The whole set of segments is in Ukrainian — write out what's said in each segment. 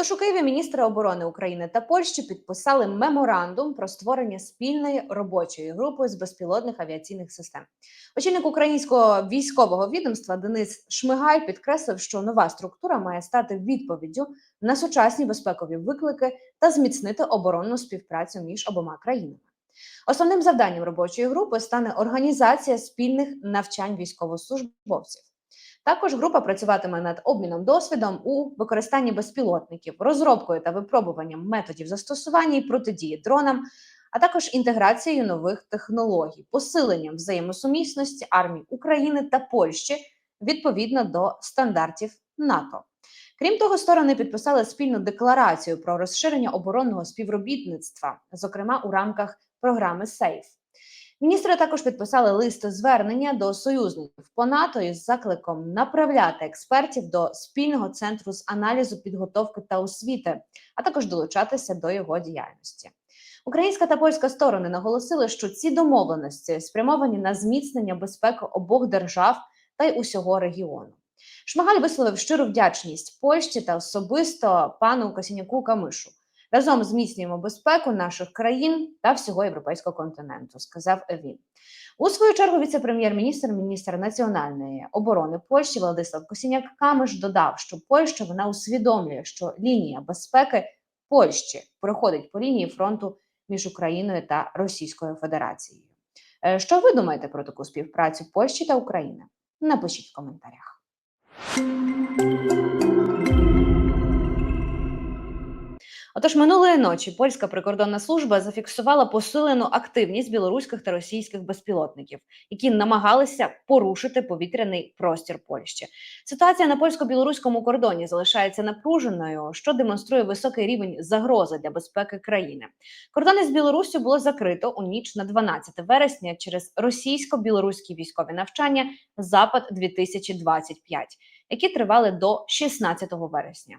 Тож у Києві міністри оборони України та Польщі підписали меморандум про створення спільної робочої групи з безпілотних авіаційних систем. Очільник українського військового відомства Денис Шмигаль підкреслив, що нова структура має стати відповіддю на сучасні безпекові виклики та зміцнити оборонну співпрацю між обома країнами. Основним завданням робочої групи стане організація спільних навчань військовослужбовців. Також група працюватиме над обміном досвідом у використанні безпілотників, розробкою та випробуванням методів застосування і протидії дронам, а також інтеграцією нових технологій, посиленням взаємосумісності армій України та Польщі відповідно до стандартів НАТО. Крім того, сторони підписали спільну декларацію про розширення оборонного співробітництва, зокрема у рамках програми СЕЙФ. Міністри також підписали лист звернення до союзників по НАТО із закликом направляти експертів до спільного центру з аналізу підготовки та освіти, а також долучатися до його діяльності. Українська та польська сторони наголосили, що ці домовленості спрямовані на зміцнення безпеки обох держав та й усього регіону. Шмагаль висловив щиру вдячність Польщі та особисто пану Косіняку Камишу. Разом зміцнюємо безпеку наших країн та всього європейського континенту, сказав він. У свою чергу віце-прем'єр-міністр, міністр національної оборони Польщі Владислав Косіняк Камиш додав, що Польща вона усвідомлює, що лінія безпеки Польщі проходить по лінії фронту між Україною та Російською Федерацією. Е, Що ви думаєте про таку співпрацю Польщі та України? Напишіть в коментарях. Отож, минулої ночі польська прикордонна служба зафіксувала посилену активність білоруських та російських безпілотників, які намагалися порушити повітряний простір Польщі. Ситуація на польсько-білоруському кордоні залишається напруженою, що демонструє високий рівень загрози для безпеки країни. Кордони з Білоруссю було закрито у ніч на 12 вересня через російсько-білоруські військові навчання Запад 2025 які тривали до 16 вересня.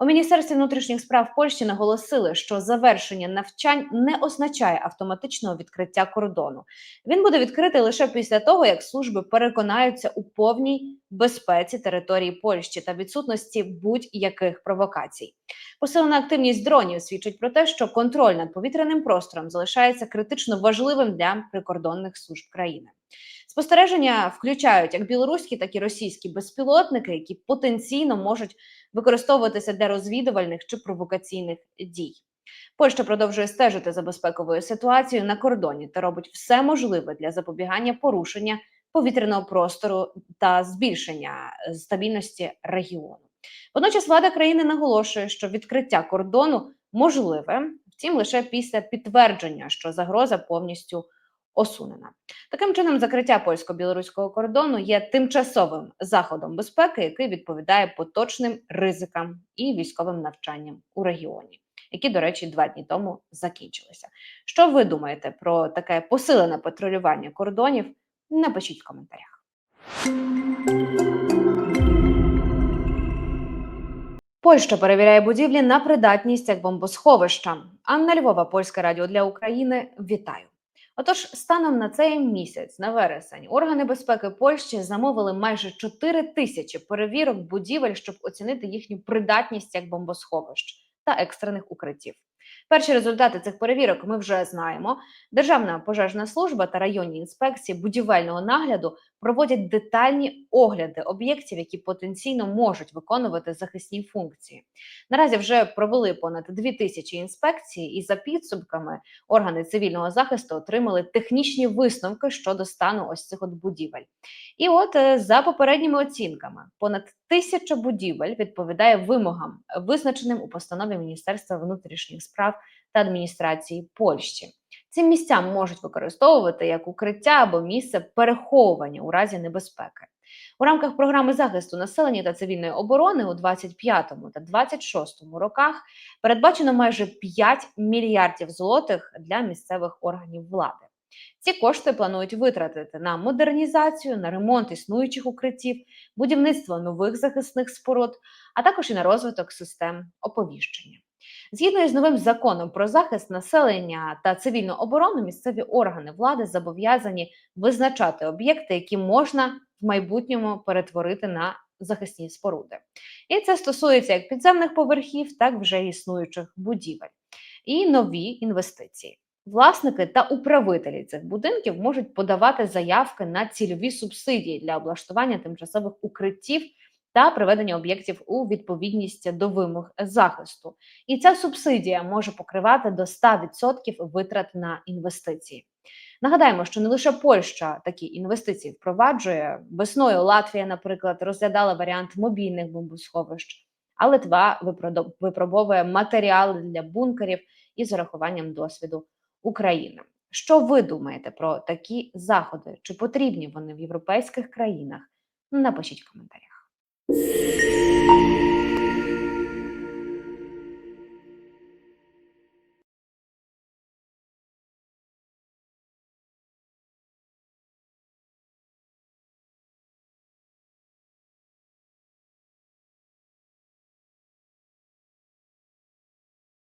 У міністерстві внутрішніх справ Польщі наголосили, що завершення навчань не означає автоматичного відкриття кордону. Він буде відкритий лише після того, як служби переконаються у повній безпеці території Польщі та відсутності будь-яких провокацій. Посилена активність дронів свідчить про те, що контроль над повітряним простором залишається критично важливим для прикордонних служб країни. Спостереження включають як білоруські, так і російські безпілотники, які потенційно можуть використовуватися для розвідувальних чи провокаційних дій. Польща продовжує стежити за безпековою ситуацією на кордоні та робить все можливе для запобігання порушення повітряного простору та збільшення стабільності регіону. Водночас влада країни наголошує, що відкриття кордону можливе, втім лише після підтвердження, що загроза повністю осунена. Таким чином, закриття польсько-білоруського кордону є тимчасовим заходом безпеки, який відповідає поточним ризикам і військовим навчанням у регіоні, які, до речі, два дні тому закінчилися. Що ви думаєте про таке посилене патрулювання кордонів? Напишіть в коментарях. Польща перевіряє будівлі на придатність як бомбосховища. Анна Львова, Польське радіо для України. Вітаю! Отож, станом на цей місяць, на вересень, органи безпеки Польщі замовили майже 4 тисячі перевірок будівель, щоб оцінити їхню придатність як бомбосховищ та екстрених укриттів. Перші результати цих перевірок ми вже знаємо. Державна пожежна служба та районні інспекції будівельного нагляду проводять детальні огляди об'єктів, які потенційно можуть виконувати захисні функції. Наразі вже провели понад 2 тисячі інспекцій, і за підсумками органи цивільного захисту отримали технічні висновки щодо стану ось цих от будівель. І от е, за попередніми оцінками, понад тисяча будівель відповідає вимогам, визначеним у постанові Міністерства внутрішніх справ та адміністрації Польщі. Ці місця можуть використовувати як укриття або місце переховування у разі небезпеки. У рамках програми захисту населення та цивільної оборони у 25 та 26 роках передбачено майже 5 мільярдів злотих для місцевих органів влади. Ці кошти планують витратити на модернізацію, на ремонт існуючих укриттів, будівництво нових захисних споруд, а також і на розвиток систем оповіщення. Згідно із новим законом про захист населення та цивільну оборону, місцеві органи влади зобов'язані визначати об'єкти, які можна в майбутньому перетворити на захисні споруди. І це стосується як підземних поверхів, так вже існуючих будівель. І нові інвестиції. Власники та управителі цих будинків можуть подавати заявки на цільові субсидії для облаштування тимчасових укриттів та приведення об'єктів у відповідність до вимог захисту. І ця субсидія може покривати до 100% витрат на інвестиції. Нагадаємо, що не лише Польща такі інвестиції впроваджує. Весною Латвія, наприклад, розглядала варіант мобільних бомбосховищ, а Литва випробовує матеріали для бункерів із урахуванням досвіду України. Що ви думаєте про такі заходи? Чи потрібні вони в європейських країнах? Напишіть в коментарях.